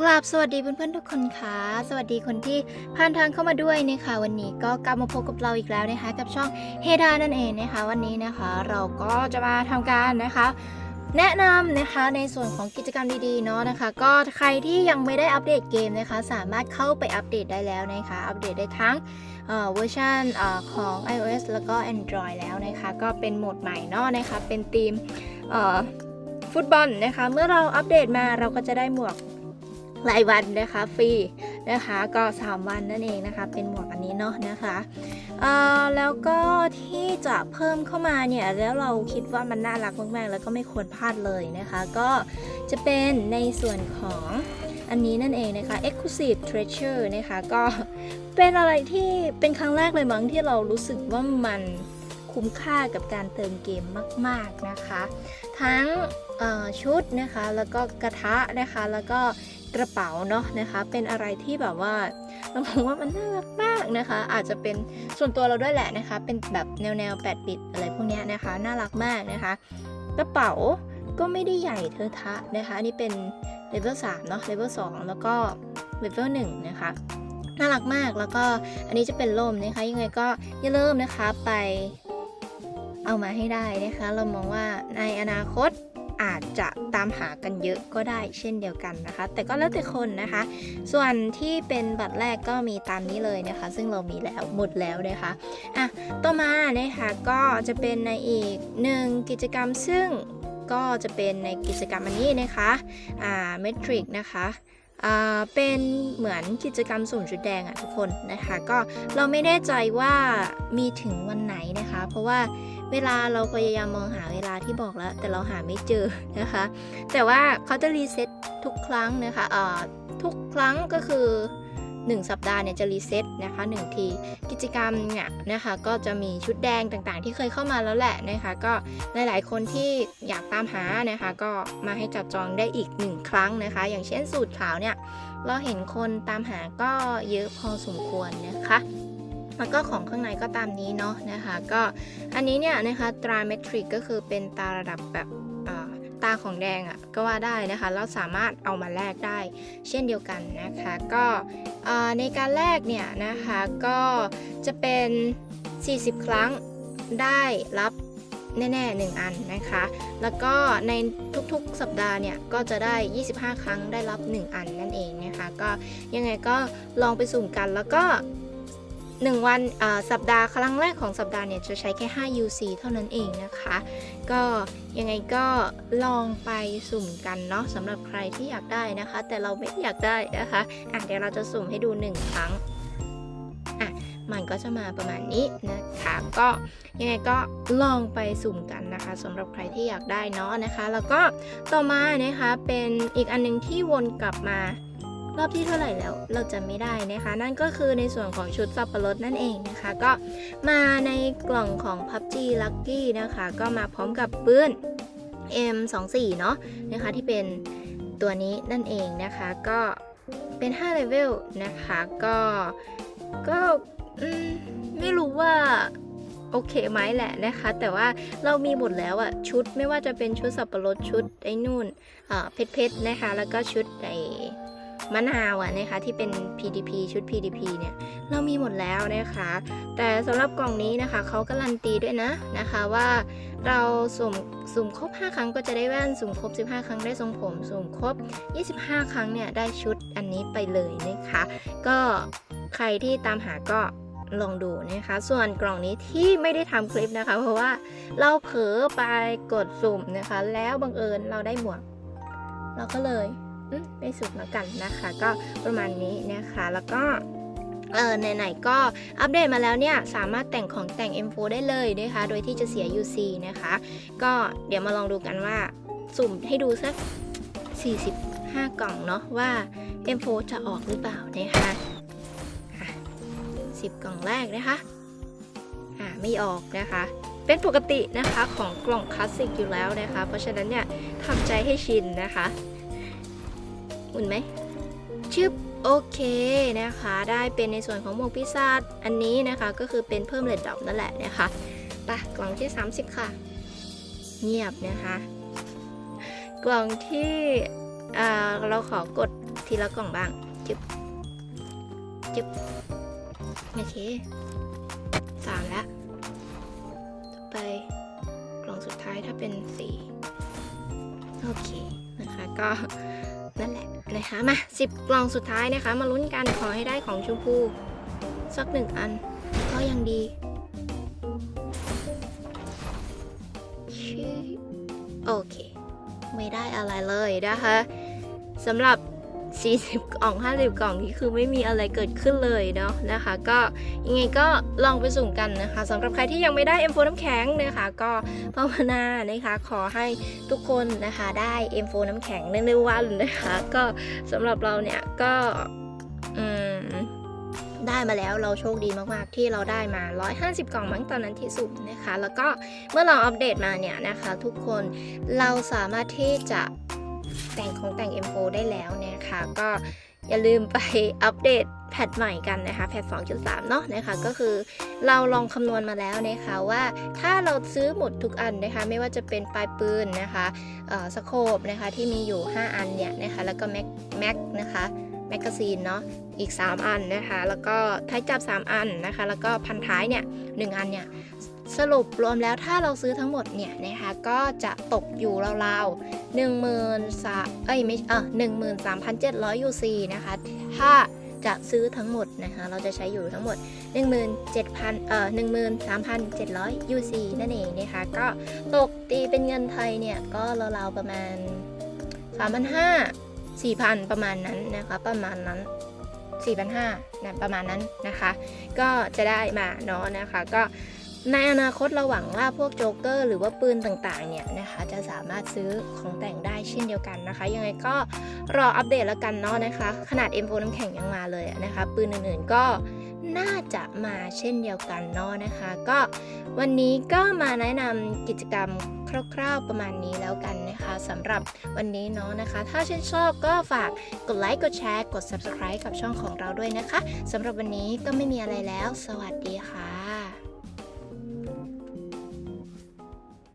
กราบสวัสดีเพื่อนๆทุกคนค่ะ สวัสดีคนที่ผ่านทางเข้ามาด้วยนะคะวันนี้ก็กลับมาพบกับเราอีกแล้วนะคะกับช่องเฮดานั่นเองนะคะวันนี้นะคะเราก็จะมาทำการนะคะ แนะนำนะคะในส่วนของกิจกรรมดีๆเนาะนะคะ ก็ใครที่ยังไม่ได้อัปเดตเกมนะคะ สามารถเข้าไปอัปเดตได้แล้วนะคะ อัปเดตได้ทั้งเวอร์ชันเอ่อของ iOS แล้วก็ Android แล้วนะคะ ก็เป็นโหมดใหม่เนาะนะคะเป็นธีมฟุตบอลนะคะ เมื่อเราอัปเดตมาเราก็จะได้หมวก รายวันนะคะฟรีนะคะก็ 3 วันนั่นเองนะคะ เป็นหมวกอันนี้เนาะนะคะเอ่อแล้วก็ที่จะเพิ่มเข้ามาเนี่ยแล้วเราคิดว่ามันน่ารักมากๆ แล้วก็ไม่ควรพลาดเลยนะคะ ก็จะเป็นในส่วนของอันนี้นั่นเองนะคะ Exclusive Treasure นะคะ ก็เป็นอะไรที่เป็นครั้งแรกเลยมั้งที่เรารู้สึกว่ามัน คุ้มค่ากับการเติมเกมมาก ๆนะคะ ทั้งชุดนะคะแล้วก็กระทะนะคะแล้วก็กระเป๋าเนาะนะคะ เป็นอะไรที่แบบว่าเรามองว่ามันน่ารักมากนะคะ อาจจะเป็นส่วนตัวเราด้วยแหละนะคะ เป็นแบบแนวแนว8บิตอะไรพวกนี้นะคะ น่ารักมากนะคะ กระเป๋าก็ไม่ได้ใหญ่เทอะทะนะคะอันนี้เป็นเลเวล3เนาะเลเวล2แล้วก็เลเวล1นะคะน่ารักมากแล้วก็อันนี้จะเป็นล่มนะคะ ยังไงก็อย่าลืมนะคะไป เอามาให้ได้นะคะ เรามองว่าในอนาคตอาจจะตามหากันเยอะก็ได้เช่นเดียวกันนะคะ แต่ก็แล้วแต่คนนะคะ ส่วนที่เป็นบัตรแรกก็มีตามนี้เลยนะคะ ซึ่งเรามีแล้วหมดแล้วนะคะอะต่อมานะคะก็จะเป็นในอีกหนึ่งกิจกรรมซึ่งก็จะเป็นในกิจกรรมอันนี้นะคะอ่าเมทริกนะคะ เป็นเหมือนกิจกรรมสุ่มชุดแดงอะทุกคนนะคะ ก็เราไม่แน่ใจว่ามีถึงวันไหนนะคะ เพราะว่าเวลาเราพยายามมองหาเวลาที่บอกแล้ว แต่เราหาไม่เจอนะคะ แต่ว่าเขาจะรีเซ็ตทุกครั้งนะคะทุกครั้งก็คือ 1 สัปดาห์เนี่ยจะรีเซ็ตนะคะ1ทีกิจกรรมเนี่ยนะคะก็จะมีชุดแดงต่างๆ ที่เคยเข้ามาแล้วแหละนะคะก็หลายๆคนที่อยากตามหานะคะก็มาให้จับจองได้อีก 1 ครั้งนะคะ อย่างเช่นสูตรขาวเนี่ยเราเห็นคนตามหาก็เยอะพอสมควรนะคะแล้วก็ของข้างในก็ตามนี้เนาะนะคะ ก็อันนี้เนี่ยนะคะตราเมทริกก็คือเป็นตาระดับแบบตาของแดงอะ่ะก็ว่าได้นะคะแล้วสามารถเอามาแลกได้ เช่นเดียวกันนะคะ ก็ ในการแรกเนี่ยนะคะก็จะเป็น 40 ครั้งได้รับแน่ๆ1อันนะคะ แล้วก็ในทุกๆสัปดาห์เนี่ยก็จะได้ 25 ครั้งได้รับ 1 อันนั่นเองนะคะ ก็ยังไงก็ลองไปสุ่มกันแล้วก็ 1 วันสัปดาห์ครั้งแรกของสัปดาห์เนี่ยจะใช้แค่ 5 UC เท่านั้นเองนะคะ ก็ยังไงก็ลองไปสุ่มกันเนาะสำหรับใครที่อยากได้นะคะ แต่เราไม่อยากได้นะคะอะเดี๋ยวเราจะสุ่มให้ดู 1 ครั้งอะมันก็จะมาประมาณนี้นะคะ ก็ยังไงก็ลองไปสุ่มกันนะคะสำหรับใครที่อยากได้เนาะนะคะ แล้วก็ต่อมานะคะเป็นอีกอันหนึงที่วนกลับมา รอบที่เท่าไหร่แล้วเราจะไม่ได้นะคะ นั่นก็คือในส่วนของชุดสับปะรดนั่นเองนะคะ ก็มาในกล่องของ PUBG Lucky นะคะ ก็มาพร้อมกับปืน M24 เนาะนะคะที่เป็นตัวนี้นั่นเองนะคะก็เป็น 5 เลเวลนะคะก็ก็ไม่รู้ว่าโอเคไหมแหละนะคะ แต่ว่าเรามีหมดแล้วอะชุดไม่ว่าจะเป็นชุดสับปะรดชุดไอ้นู่นอ่าเพชรเพชรนะคะ แล้วก็ชุดไอ มะนาวอะนะคะที่เป็น PDP ชุด PDP เนี่ยเรามีหมดแล้วนะคะ แต่สำหรับกล่องนี้นะคะเขาการันตีด้วยนะนะคะว่าเราสุ่มสุ่มครบ 5 ครั้งก็จะได้แว่นสุ่มครบ 15 ครั้งได้ทรงผม สุ่มครบ 25 ครั้งเนี่ยได้ชุดอันนี้ไปเลยนะคะ ก็ใครที่ตามหาก็ลองดูนะคะ ส่วนกล่องนี้ที่ไม่ได้ทำคลิปนะคะ เพราะว่าเราเผลอไปกดสุ่มนะคะ แล้วบังเอิญเราได้หมวก เราก็เลย ไม่สุดแล้วกันนะคะ ก็ประมาณนี้นะคะแล้วก็เออไหนๆก็อัปเดตมาแล้วเนี่ยสามารถแต่งของแต่ง M4 ได้เลยนะคะ โดยที่จะเสีย UC นะคะ ก็เดี๋ยวมาลองดูกันว่า สุ่มให้ดูสัก 45 กล่องเนาะว่า M4 จะออกหรือเปล่านะคะะ10 กล่องแรกนะคะอ่าไม่ออกนะคะ เป็นปกตินะคะของกล่องคลาสสิกอยู่แล้วนะคะ เพราะฉะนั้นเนี่ยทำใจให้ชินนะคะ อุ่นไหมชึบโอเคนะคะ ได้เป็นในส่วนของหมวกพิซซ่าอันนี้นะคะก็คือเป็นเพิ่มเลดดอกนั่นแหละนะคะไปกล่องที่ 30 ค่ะ เงียบนะคะ กล่องที่เราขอกดทีละกล่องบ้างจึบจึบโอเคสามแล้วต่อไปกล่องสุดท้ายถ้าเป็นสี่โอเคนะคะก็นั่นแหละ นะคะมาสิบกล่องสุดท้ายนะคะ มาลุ้นกันขอให้ได้ของชมพูสักหนึ่งอัน ก็ยังดีโอเค ไม่ได้อะไรเลยนะคะสำหรับ 40 กล่อง 50 กล่องนี้คือไม่มีอะไรเกิดขึ้นเลยเนาะนะคะ ก็ยังไงก็ลองไปสุ่มกันนะคะสำหรับใครที่ยังไม่ได้ M4 น้ำแข็งนะคะ ก็ภาวนานะคะ ขอให้ทุกคนนะคะได้ M4 น้ำแข็งในเร็ววันนะคะ ก็สำหรับเราเนี่ยก็อืมได้มาแล้วเราโชคดีมากๆ ที่เราได้มา 150 กล่องมั้งตอนนั้นที่สุ่มนะคะ แล้วก็เมื่อเราอัปเดตมาเนี่ยนะคะ ทุกคนเราสามารถที่จะ แต่งของแต่ง M4 ได้แล้วนะคะ ก็อย่าลืมไปอัปเดตแพทใหม่กันนะคะ แพท 2.3 เนาะนะคะ ก็คือเราลองคำนวณมาแล้วนะคะว่าถ้าเราซื้อหมดทุกอันนะคะ ไม่ว่าจะเป็นปลายปืนนะคะสโคปนะคะที่มีอยู่ 5 อันเนี่ยนะคะ แล้วก็แม็กแม็กนะคะแมกกาซีนเนาะอีก 3 อันนะคะ แล้วก็ท้ายจับ 3 อันนะคะ แล้วก็พันท้ายเนี่ยหอันเนี่ย สรุปรวมแล้วถ้าเราซื้อทั้งหมดเนี่ยนะคะก็จะตกอยู่ราวๆหนึ่งหมื่นสาเอ้ยไม่เออหนึ่งหมื่นสามพันเจ็ดร้อยยูซีนะคะ ถ้าจะซื้อทั้งหมดนะคะ เราจะใช้อยู่ทั้งหมด 17,000เอ่อ13,700 UC นั่นเองนะคะ ก็ตกตีเป็นเงินไทยเนี่ย ก็ราวๆประมาณ 3,500 4,000 ประมาณนั้นนะคะ ประมาณนั้น4,500นะประมาณนั้นนะคะ ก็จะได้มาเนาะนะคะ ก็ ในอนาคตเราหวังว่าพวกโจ๊กเกอร์หรือว่าปืนต่างๆเนี่ยนะคะจะสามารถซื้อของแต่งได้เช่นเดียวกันนะคะ ยังไงก็รออัปเดตแล้วกันเนาะนะคะ ขนาด M4 น้ำแข็งยังมาเลยนะคะ ปืนอื่นๆก็น่าจะมาเช่นเดียวกันเนาะนะคะ ก็วันนี้ก็มาแนะนำกิจกรรมคร่าวๆประมาณนี้แล้วกันนะคะสำหรับวันนี้เนาะนะคะ ถ้าชื่นชอบก็ฝากกดไลค์กดแชร์กด subscribe กับช่องของเราด้วยนะคะสำหรับวันนี้ก็ไม่มีอะไรแล้ว สวัสดีค่ะ